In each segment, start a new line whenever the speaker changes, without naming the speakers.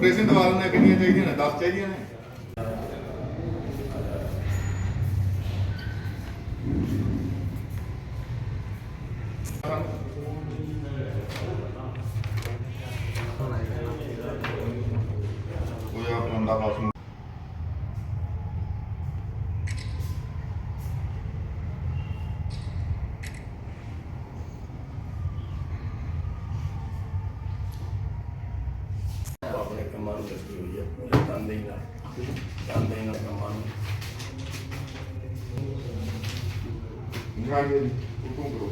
Quotation ਦਵਾ ਲੈਣੇ ਕਿੰਨੀਆਂ ਚਾਹੀਦੀਆਂ ਨੇ? 10 ਚਾਹੀਦੀਆਂ ਨੇ? ਉਹ ਆ ਬੰਦਾ ਬਸ
ਆਪਣੇ ਕੰਮਾਂ ਨੂੰ ਲੱਗੀ ਹੋਈ ਹੈ ਪੂਰੇ ਤਨਦੇਹੀ ਨਾਲ ਤਨਦੇਹੀ ਨਾਲ ਕੰਮਾਂ ਨੂੰ।
ਨਿਕਾਲ ਜੀ ਹੁਕਮ ਕਰੋ।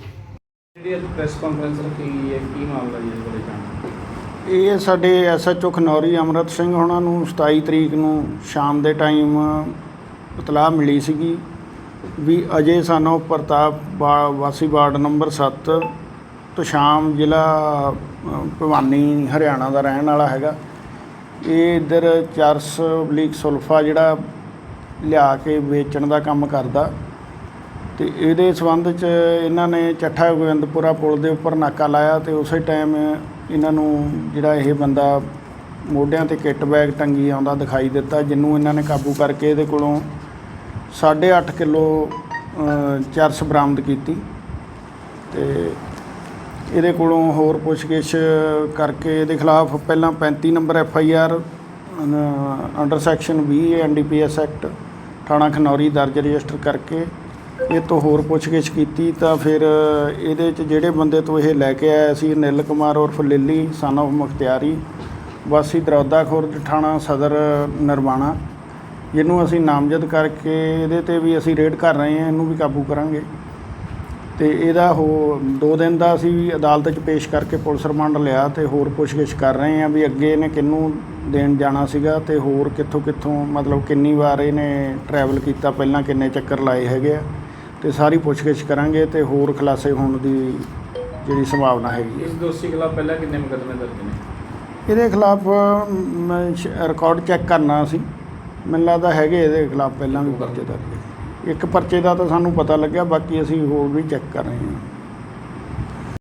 ਜਿਹੜੀ ਅੱਜ ਪ੍ਰੈਸ ਕਾਨਫਰੰਸ ਰੱਖੀ ਗਈ ਹੈ ਕੀ ਮਾਮਲਾ ਜੀ ਇਹਦੇ ਬਾਰੇ ਜਾਣਨਾ
ਇਹ ਸਾਡੇ ਐਸਐਚਓ ਖਨੌਰੀ ਅਮਰਤ ਸਿੰਘ ਉਹਨਾਂ ਨੂੰ 27 ਤਰੀਕ ਨੂੰ ਸ਼ਾਮ ਦੇ ਟਾਈਮ ਇਤਲਾਹ ਮਿਲੀ ਸੀਗੀ ਵੀ ਅਜੇ ਸਾਨੂੰ ਪ੍ਰਤਾਪ ਵਾਸੀ ਵਾਰਡ ਨੰਬਰ 7 ਤੋਂ ਸ਼ਾਮ ਜ਼ਿਲ੍ਹਾ ਭਵਾਨੀ ਹਰਿਆਣਾ ਦਾ ਰਹਿਣ ਵਾਲਾ ਹੈਗਾ। ਇਹ ਇੱਧਰ ਚਰਸ ਬਲੀਕ ਸੁਲਫਾ ਜਿਹੜਾ ਲਿਆ ਕੇ ਵੇਚਣ ਦਾ ਕੰਮ ਕਰਦਾ ਤੇ ਇਹਦੇ ਸਬੰਧ ਚ ਇਹਨਾਂ ਨੇ ਚੱਠਾ ਗੋਬਿੰਦਪੁਰਾ ਪੁਲ ਦੇ ਉੱਪਰ ਨਾਕਾ ਲਾਇਆ ਤੇ ਉਸੇ ਟਾਈਮ ਇਹਨਾਂ ਨੂੰ ਜਿਹੜਾ ਇਹ ਬੰਦਾ ਮੋਢਿਆਂ ਤੇ ਕਿੱਟ ਬੈਗ ਟੰਗੀ ਆਉਂਦਾ ਦਿਖਾਈ ਦਿੱਤਾ ਜਿਹਨੂੰ ਇਹਨਾਂ ਨੇ ਕਾਬੂ ਕਰਕੇ ਇਹਦੇ ਕੋਲੋਂ 8.5 ਕਿਲੋ ਅ, ਚਰਸ ਬਰਾਮਦ ਕੀਤੀ ਤੇ ਇਹਦੇ ਕੋਲੋਂ ਹੋਰ ਪੁੱਛਗਿੱਛ ਕਰਕੇ ਇਹਦੇ ਖਿਲਾਫ ਪਹਿਲਾਂ 35 number F I R under section 20 NDPS act, ਥਾਣਾ ਖਨੌਰੀ ਦਰਜ ਰਜਿਸਟਰ ਕਰਕੇ ਇਹ ਤੋਂ ਹੋਰ ਪੁੱਛਗਿੱਛ ਕੀਤੀ ਤਾਂ ਫਿਰ ਇਹਦੇ ਚ ਜਿਹੜੇ ਬੰਦੇ ਤੋਂ ਇਹ ਲੈ ਕੇ ਆਇਆ ਸੀ ਨਿਲ ਕੁਮਾਰ ਉਰਫ ਲਿੱਲੀ ਸਨ of ਮੁਖਤਿਆਰੀ, ਵਾਸੀ ਦਰੌਦਾ ਖੁਰਦ, ਥਾਣਾ ਸਦਰ, ਨਰਵਾਣਾ, ਜਿਹਨੂੰ ਅਸੀਂ ਨਾਮਜ਼ਦ ਕਰਕੇ ਇਹਦੇ ਤੇ ਵੀ ਅਸੀਂ ਰੇਡ ਕਰ ਰਹੇ ਹਾਂ, ਇਹਨੂੰ ਵੀ ਕਾਬੂ ਕਰਾਂਗੇ। ਤੇ ਇਹਦਾ ਹੋ ਦੋ ਦਿਨ ਦਾ ਅਸੀਂ ਅਦਾਲਤ 'ਚ ਪੇਸ਼ ਕਰਕੇ ਪੁਲਿਸ ਰਿਮਾਂਡ ਲਿਆ ਤੇ ਹੋਰ ਪੁੱਛਗਿੱਛ ਕਰ ਰਹੇ ਹਾਂ ਵੀ ਅੱਗੇ ਇਹਨੇ ਕਿਹਨੂੰ ਦੇਣ ਜਾਣਾ ਸੀਗਾ ਤੇ ਹੋਰ ਕਿੱਥੋਂ ਕਿੱਥੋਂ ਮਤਲਬ ਕਿੰਨੀ ਵਾਰ ਇਹਨੇ ਟਰੈਵਲ ਕੀਤਾ ਪਹਿਲਾਂ ਕਿੰਨੇ ਚੱਕਰ ਲਾਏ ਹੈਗੇ ਆ ਤੇ ਸਾਰੀ ਪੁੱਛਗਿੱਛ ਕਰਾਂਗੇ ਤੇ ਹੋਰ ਖੁਲਾਸੇ ਹੋਣ ਦੀ ਜਿਹੜੀ ਸੰਭਾਵਨਾ ਹੈਗੀ ਹੈ
ਇਸ ਦੋਸ਼ੀ ਖਿਲਾਫ ਪਹਿਲਾਂ ਕਿੰਨੇ ਮੁਕੱਦਮੇ ਦਰਜ ਨੇ?
ਇਹਦੇ ਖਿਲਾਫ ਰਿਕਾਰਡ ਚੈੱਕ ਕਰਨਾ ਸੀ। ਮੈਨੂੰ ਲੱਗਦਾ ਹੈਗੇ ਇਹਦੇ ਖਿਲਾਫ ਪਹਿਲਾਂ ਵੀ ਪਰਚੇ ਦਰਜ ਇੱਕ ਪਰਚੇ ਦਾ ਤਾਂ ਸਾਨੂੰ ਪਤਾ ਲੱਗਿਆ, ਬਾਕੀ ਅਸੀਂ ਹੋਰ ਵੀ ਚੈੱਕ ਕਰ ਰਹੇ ਹਾਂ।